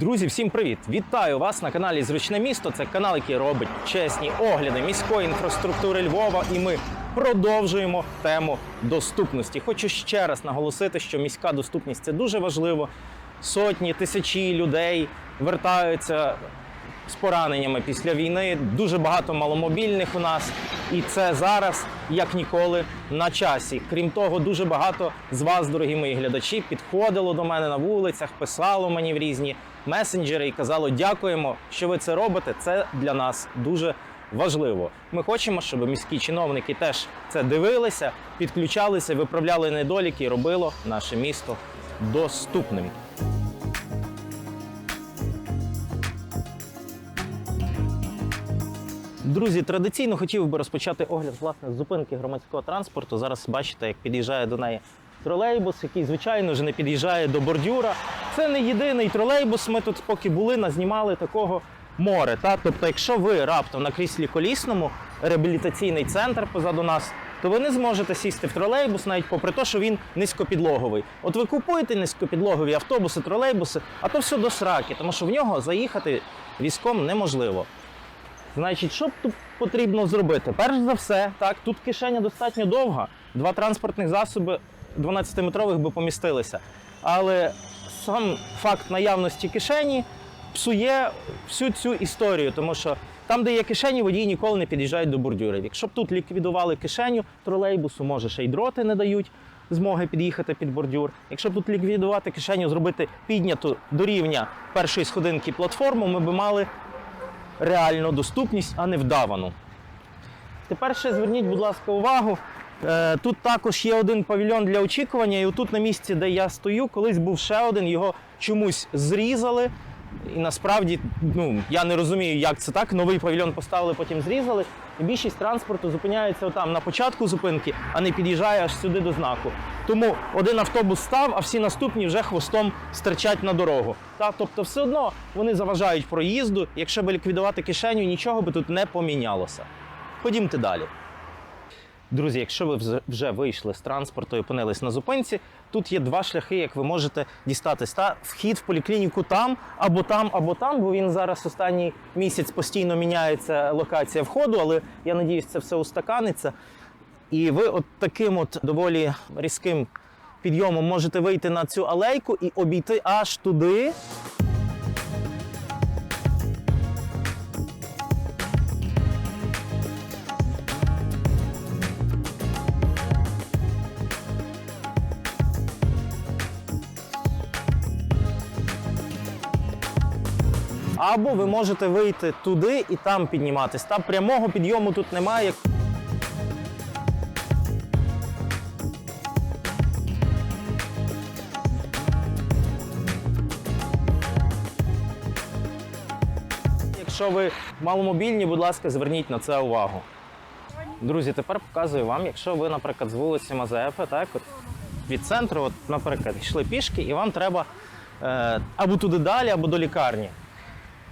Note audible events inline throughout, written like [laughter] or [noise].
Друзі, всім привіт! Вітаю вас на каналі Зручне місто. Це канал, який робить чесні огляди міської інфраструктури Львова. І ми продовжуємо тему доступності. Хочу ще раз наголосити, що міська доступність це дуже важливо. Сотні, тисячі людей вертаються з пораненнями після війни. Дуже багато маломобільних у нас, і це зараз як ніколи на часі. Крім того, дуже багато з вас, дорогі мої глядачі, підходило до мене на вулицях, писало мені в різні месенджери і казало: дякуємо, що ви це робите. Це для нас дуже важливо. Ми хочемо, щоб міські чиновники теж це дивилися, підключалися, виправляли недоліки і робило наше місто доступним. Друзі, традиційно хотів би розпочати огляд власне з зупинки громадського транспорту. Зараз бачите, як під'їжджає до неї тролейбус, який, звичайно ж, не під'їжджає до бордюра. Це не єдиний тролейбус. Ми тут, поки були, назнімали такого море. Та? Тобто, якщо ви раптом на кріслі колісному, реабілітаційний центр позаду нас, то ви не зможете сісти в тролейбус, навіть попри те, що він низькопідлоговий. От ви купуєте низькопідлогові автобуси, тролейбуси, а то все до сраки, тому що в нього заїхати візком неможливо. Значить, що тут потрібно зробити? Перш за все, так, тут кишеня достатньо довга. Два транспортних засоби 12-метрових би помістилися. Але сам факт наявності кишені псує всю цю історію, тому що там, де є кишені, водії ніколи не під'їжджають до бордюрів. Якщо б тут ліквідували кишеню тролейбусу, може ще й дроти не дають змоги під'їхати під бордюр. Якщо б тут ліквідувати кишеню, зробити підняту до рівня першої сходинки платформу, ми б мали реальну доступність, а не вдавану. Тепер ще зверніть, будь ласка, увагу. Е, Тут також є один павільйон для очікування, і отут на місці, де я стою, колись був ще один, його чомусь зрізали. І насправді, ну я не розумію, як це так. Новий павільйон поставили, потім зрізали. І більшість транспорту зупиняється там на початку зупинки, а не під'їжджає аж сюди до знаку. Тому один автобус став, а всі наступні вже хвостом стирчать на дорогу. Та, тобто, все одно вони заважають проїзду. Якщо би ліквідувати кишеню, нічого би тут не помінялося. Ходімте далі. Друзі, якщо ви вже вийшли з транспорту і опинились на зупинці, тут є два шляхи, як ви можете дістатись. Та вхід в поліклініку там, або там, або там, бо він зараз останній місяць постійно міняється локація входу, але я надіюсь, це все устаканиться. І ви от таким от доволі різким підйомом можете вийти на цю алейку і обійти аж туди. Або ви можете вийти туди і там підніматись. Там прямого підйому тут немає. Якщо ви маломобільні, будь ласка, зверніть на це увагу. Друзі, тепер показую вам, якщо ви, наприклад, з вулиці Мазепи, так, от, від центру, от, наприклад, йшли пішки, і вам треба е, або туди далі, або до лікарні.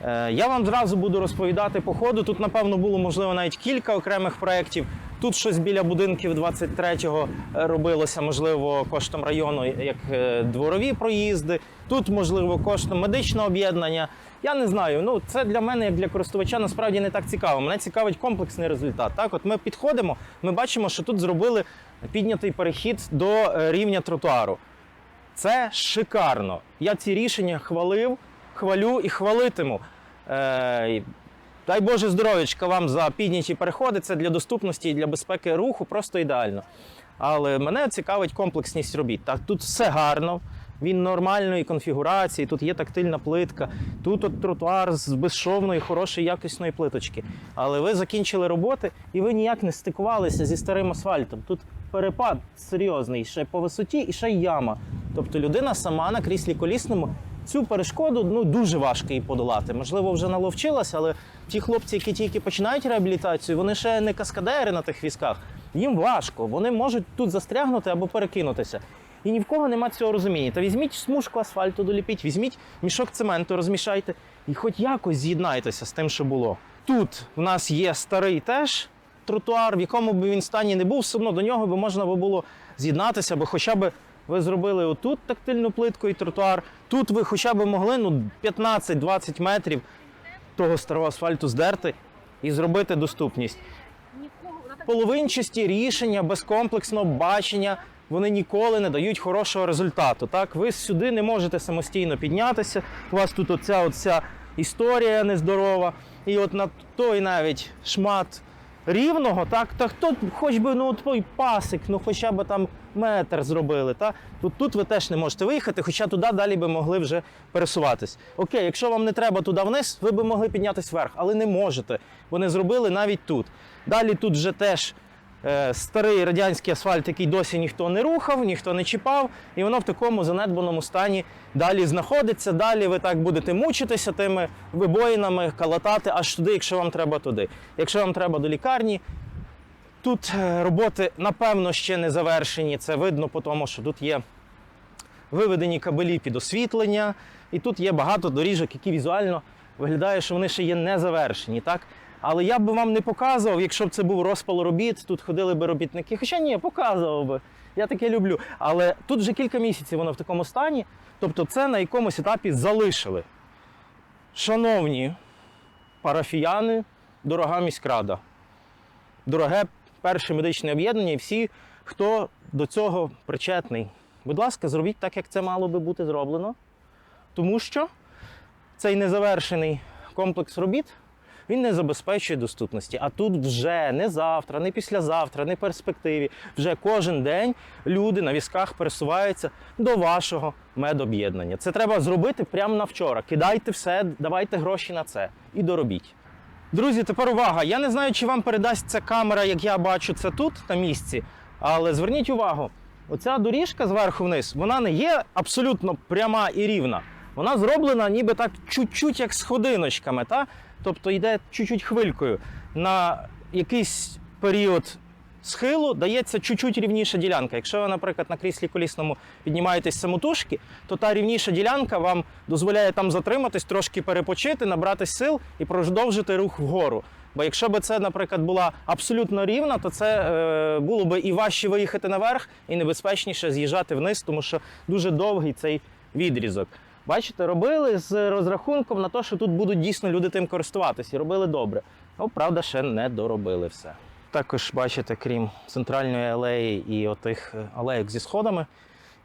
Е, Я вам зразу буду розповідати по ходу. Тут, напевно, було можливо навіть кілька окремих проєктів. Тут щось біля будинків 23-го робилося, можливо, коштом району, як е, дворові проїзди. Тут, можливо, коштом медичного об'єднання. Я не знаю. Ну, це для мене, як для користувача, насправді не так цікаво. Мене цікавить комплексний результат. Так, от ми підходимо, ми бачимо, що тут зробили піднятий перехід до е, рівня тротуару. Це шикарно. Я ці рішення хвалив, хвалю і хвалитиму. Е, дай Боже здоров'ячка вам за підняті переходи. Це для доступності і для безпеки руху просто ідеально. Але мене цікавить комплексність робіт. Так, тут все гарно. Він нормальної конфігурації, тут є тактильна плитка, тут от тротуар з безшовної, хорошої якісної плиточки. Але ви закінчили роботи і ви ніяк не стикувалися зі старим асфальтом. Тут перепад серйозний, ще по висоті і ще й яма. Тобто людина сама на кріслі колісному цю перешкоду ну, дуже важко її подолати. Можливо, вже наловчилася, але ті хлопці, які тільки починають реабілітацію, вони ще не каскадери на тих візках. Їм важко, вони можуть тут застрягнути або перекинутися. І ні в кого нема цього розуміння. Та візьміть смужку асфальту, доліпіть, візьміть мішок цементу, розмішайте і хоч якось з'єднайтеся з тим, що було. Тут в нас є старий теж тротуар, в якому б він стані не був, все одно до нього би можна було з'єднатися, або хоча б ви зробили отут тактильну плитку і тротуар. Тут ви хоча б могли ну, 15-20 метрів того старого асфальту здерти і зробити доступність. Половинчасті рішення безкомплексного бачення вони ніколи не дають хорошого результату. Так, ви сюди не можете самостійно піднятися. У вас тут оця, оця історія нездорова. І от на той навіть шмат рівного, так, та хто хоч би ну той пасик, ну хоча б там метр зробили. Так? Тут, тут ви теж не можете виїхати, хоча туди далі би могли вже пересуватись. Окей, якщо вам не треба туди вниз, ви би могли піднятися вверх, але не можете. Вони зробили навіть тут. Далі тут вже теж старий радянський асфальт, який досі ніхто не рухав, ніхто не чіпав, і воно в такому занедбаному стані далі знаходиться. Далі ви так будете мучитися тими вибоїнами, калатати аж туди, якщо вам треба туди. Якщо вам треба до лікарні, тут е, роботи напевно ще не завершені. Це видно по тому, що тут є виведені кабелі під освітлення, і тут є багато доріжок, які візуально виглядає, що вони ще є не завершені. Так? Але я б вам не показував, якщо б це був розпал робіт, тут ходили би робітники. Хоча ні, показував би. Я таке люблю. Але тут вже кілька місяців воно в такому стані. Тобто це на якомусь етапі залишили. Шановні парафіяни, дорога міськрада, дороге перше медичне об'єднання і всі, хто до цього причетний. Будь ласка, зробіть так, як це мало би бути зроблено. Тому що цей незавершений комплекс робіт він не забезпечує доступності. А тут вже не завтра, не післязавтра, не перспективі. Вже кожен день люди на візках пересуваються до вашого медоб'єднання. Це треба зробити прямо на вчора. Кидайте все, давайте гроші на це і доробіть. Друзі, тепер увага! Я не знаю, чи вам передасть ця камера, як я бачу це тут, на місці. Але зверніть увагу, оця доріжка зверху вниз, вона не є абсолютно пряма і рівна. Вона зроблена ніби так чуть-чуть як сходиночками, та? тобто йде чуть-чуть хвилькою. На якийсь період схилу дається чуть-чуть рівніша ділянка. Якщо ви, наприклад, на кріслі колісному піднімаєтесь самотужки, то та рівніша ділянка вам дозволяє там затриматись, трошки перепочити, набрати сил і продовжити рух вгору. Бо якщо б це, наприклад, була абсолютно рівна, то це е, було б і важче виїхати наверх, і небезпечніше з'їжджати вниз, тому що дуже довгий цей відрізок. Бачите, робили з розрахунком на те, що тут будуть дійсно люди тим користуватися, і робили добре. Ну, правда, ще не доробили все. Також бачите, крім центральної алеї і отих е, алеїк зі сходами,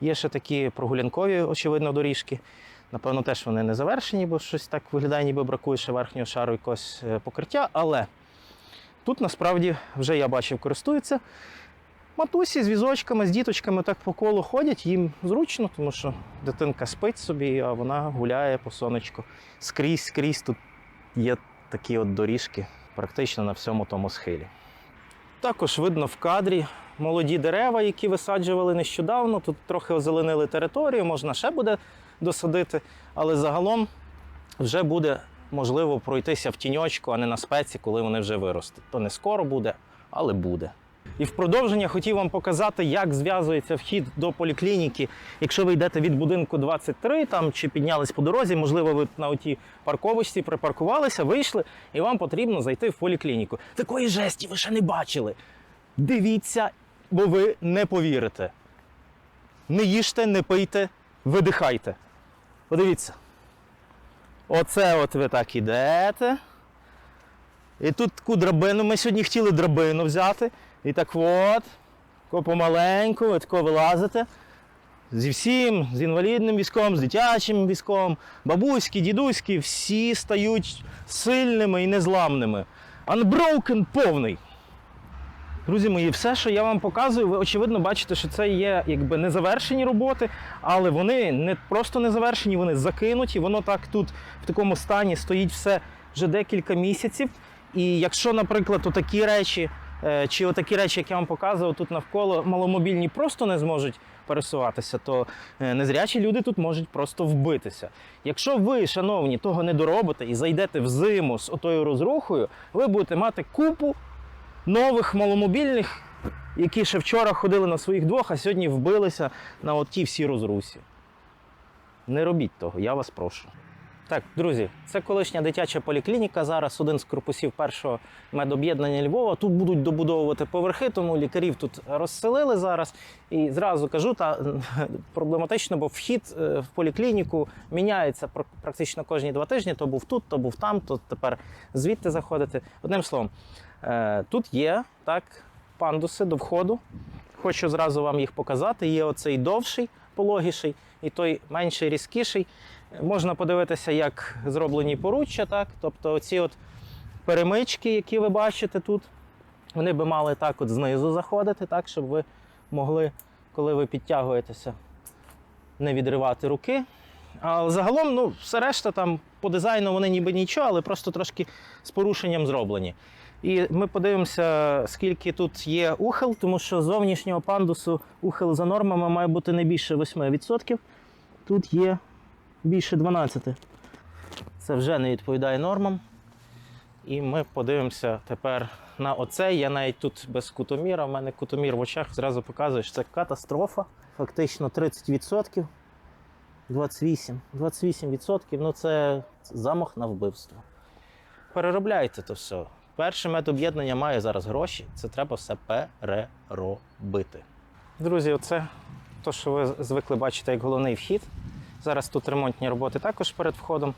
є ще такі прогулянкові, очевидно, доріжки. Напевно, теж вони не завершені, бо щось так виглядає, ніби бракує ще верхнього шару якогось е, покриття. Але тут насправді вже я бачив, користуються. Матусі з візочками, з діточками так по колу ходять, їм зручно, тому що дитинка спить собі, а вона гуляє по сонечку. Скрізь, скрізь тут є такі от доріжки практично на всьому тому схилі. Також видно в кадрі молоді дерева, які висаджували нещодавно. Тут трохи озеленили територію, можна ще буде досадити, але загалом вже буде можливо пройтися в тіньочку, а не на спеці, коли вони вже виростуть. То не скоро буде, але буде. І в продовження хотів вам показати, як зв'язується вхід до поліклініки. Якщо ви йдете від будинку 23 там, чи піднялись по дорозі, можливо, ви на отій парковочці припаркувалися, вийшли, і вам потрібно зайти в поліклініку. Такої жесті ви ще не бачили. Дивіться, бо ви не повірите. Не їжте, не пийте, видихайте. Подивіться. Оце от ви так ідете. І тут таку драбину. Ми сьогодні хотіли драбину взяти. І так от, помаленьку, ви тако вилазите. Зі всім, з інвалідним візком, з дитячим візком, бабуські, дідуські, всі стають сильними і незламними. Unbroken повний. Друзі мої, все, що я вам показую, ви очевидно бачите, що це є якби незавершені роботи, але вони не просто незавершені, вони закинуті. Воно так тут в такому стані стоїть все вже декілька місяців. І якщо, наприклад, отакі речі, чи отакі речі, як я вам показував, тут навколо маломобільні просто не зможуть пересуватися, то е, незрячі люди тут можуть просто вбитися. Якщо ви, шановні, того не доробите і зайдете в зиму з отою розрухою, ви будете мати купу нових маломобільних, які ще вчора ходили на своїх двох, а сьогодні вбилися на отій всій розрусі. Не робіть того, я вас прошу. Так, друзі, це колишня дитяча поліклініка. Зараз один з корпусів першого медоб'єднання Львова. Тут будуть добудовувати поверхи, тому лікарів тут розселили зараз. І зразу кажу, та [laughs] проблематично, бо вхід е, в поліклініку міняється практично кожні два тижні. То був тут, то був там, то тепер звідти заходити. Одним словом, е, тут є так пандуси до входу. Хочу зразу вам їх показати. Є оцей довший, пологіший, і той менший, різкіший. Можна подивитися, як зроблені поруччя, так? Тобто оці от перемички, які ви бачите тут, вони би мали так от знизу заходити, так, щоб ви могли, коли ви підтягуєтеся, не відривати руки. А загалом, ну, все решта там по дизайну вони ніби нічого, але просто трошки з порушенням зроблені. І ми подивимося, скільки тут є ухил, тому що з зовнішнього пандусу ухил за нормами має бути не більше 8%. Тут є більше 12. Це вже не відповідає нормам. І ми подивимося тепер на оце. Я навіть тут без кутоміра. У мене кутомір в очах зразу показує, що це катастрофа. Фактично 30%. 28. 28%. Ну це замах на вбивство. Переробляйте то все. Перше медоб'єднання має зараз гроші. Це треба все переробити. Друзі, оце то, що ви звикли бачити як головний вхід. Зараз тут ремонтні роботи також перед входом.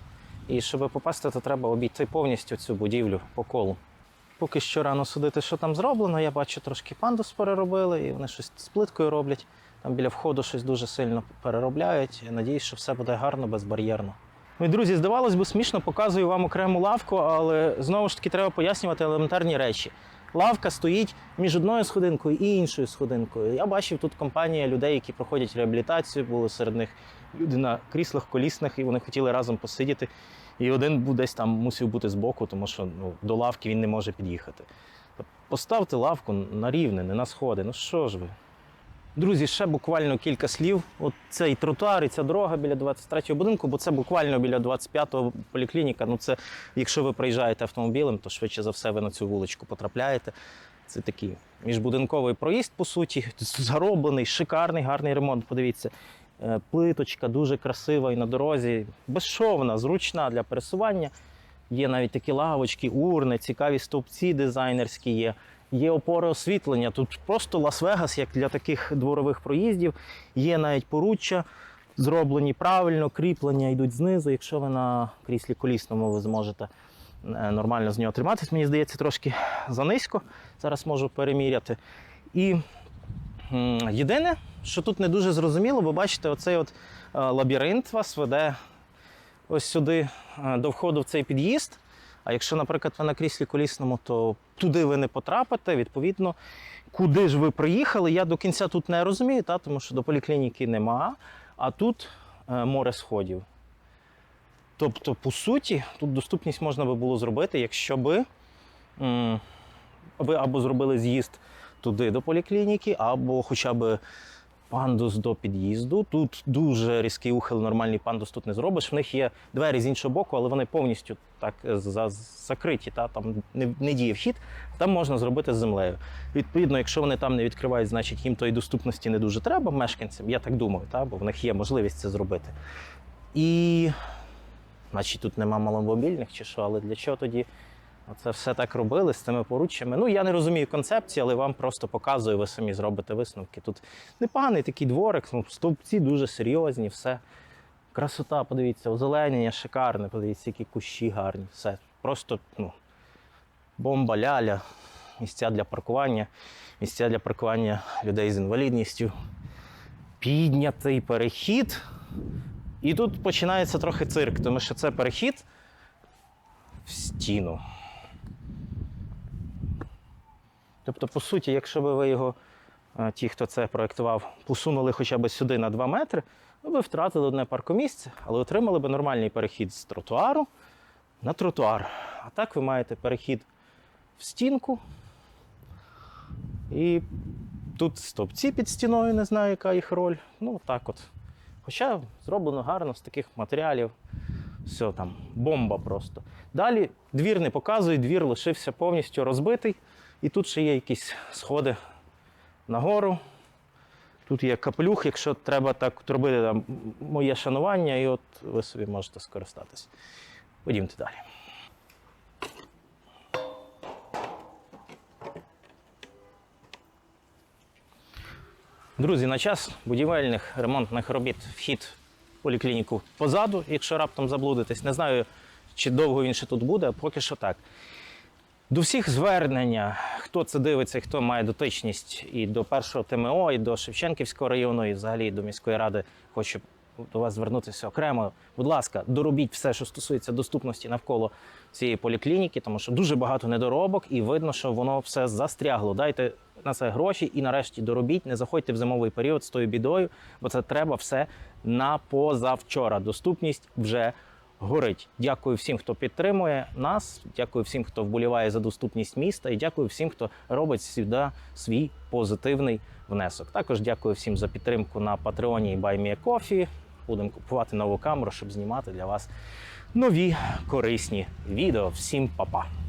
І щоб попасти, то треба обійти повністю цю будівлю по колу. Поки що рано судити, що там зроблено. Я бачу, трошки пандус переробили, і вони щось з плиткою роблять. Там біля входу щось дуже сильно переробляють. Я надіюсь, що все буде гарно, безбар'єрно. Ну і друзі, здавалось би, смішно показую вам окрему лавку, але знову ж таки треба пояснювати елементарні речі. Лавка стоїть між одною сходинкою і іншою сходинкою. Я бачив тут компанія людей, які проходять реабілітацію, були серед них люди на кріслах колісних, і вони хотіли разом посидіти. І один десь там мусив бути збоку, тому що ну, до лавки він не може під'їхати. Поставте лавку на рівне, не на сходи. Ну що ж ви? Друзі, ще буквально кілька слів. От цей тротуар і ця дорога біля 23-го будинку, бо це буквально біля 25-го поліклініка. Ну це, якщо ви приїжджаєте автомобілем, то швидше за все ви на цю вуличку потрапляєте. Це такий міжбудинковий проїзд, по суті, зароблений, шикарний, гарний ремонт. Подивіться. Е, Плиточка дуже красива і на дорозі, безшовна, зручна для пересування. Є навіть такі лавочки, урни, цікаві стовпці дизайнерські є. Є опори освітлення. Тут просто Лас-Вегас, як для таких дворових проїздів. Є навіть поруччя, зроблені правильно, кріплення йдуть знизу. Якщо ви на кріслі колісному, ви зможете е, нормально з нього триматись. Мені здається, трошки занизько. Зараз можу переміряти. І єдине, що тут не дуже зрозуміло, бо бачите, оцей от е, лабіринт вас веде ось сюди е, до входу в цей під'їзд. А якщо, наприклад, ви на кріслі колісному, то туди ви не потрапите. Відповідно, куди ж ви приїхали, я до кінця тут не розумію, та, тому що до поліклініки нема, а тут е, море сходів. Тобто, по суті, тут доступність можна би було зробити, якщо би ви або зробили з'їзд туди до поліклініки, або хоча б пандус до під'їзду. Тут дуже різкий ухил, нормальний пандус тут не зробиш. В них є двері з іншого боку, але вони повністю так е, закриті. Та? Там не, не діє вхід, там можна зробити з землею. Відповідно, якщо вони там не відкривають, значить їм тої доступності не дуже треба мешканцям. Я так думаю, та? бо в них є можливість це зробити. І значить тут нема маломобільних чи що, але для чого тоді це все так робили з цими поруччями? Ну, я не розумію концепції, але вам просто показую, ви самі зробите висновки. Тут непоганий такий дворик, ну, стовпці дуже серйозні, все. Красота, подивіться, озеленення шикарне, подивіться, які кущі гарні. Все. Просто ну, бомба ляля, місця для паркування, місця для паркування людей з інвалідністю. Піднятий перехід. І тут починається трохи цирк, тому що це перехід в стіну. Тобто, по суті, якщо б ви його, е, ті, хто це проєктував, посунули хоча б сюди на 2 метри, ви б втратили одне паркомісце, але отримали б нормальний перехід з тротуару на тротуар. А так ви маєте перехід в стінку. І тут стовпці під стіною, не знаю, яка їх роль. Ну, так от. Хоча зроблено гарно з таких матеріалів. Все там, бомба просто. Далі двір не показує, двір лишився повністю розбитий. І тут ще є якісь сходи нагору. Тут є каплюх, якщо треба так робити там моє шанування, і от ви собі можете скористатись. Ходімте далі. Друзі, на час будівельних ремонтних робіт вхід в поліклініку позаду, якщо раптом заблудитесь. Не знаю, чи довго він ще тут буде, а поки що так. До всіх звернення, хто це дивиться, хто має дотичність і до першого ТМО, і до Шевченківського району, і взагалі до міської ради, хочу до вас звернутися окремо. Будь ласка, доробіть все, що стосується доступності навколо цієї поліклініки, тому що дуже багато недоробок, і видно, що воно все застрягло. Дайте на це гроші і нарешті доробіть. Не заходьте в зимовий період з тою бідою, бо це треба все на позавчора. Доступність вже горить. Дякую всім, хто підтримує нас. Дякую всім, хто вболіває за доступність міста, і дякую всім, хто робить сюди свій позитивний внесок. Також дякую всім за підтримку на Патреоні і BuyMeACoffee. Будемо купувати нову камеру, щоб знімати для вас нові корисні відео. Всім па-па!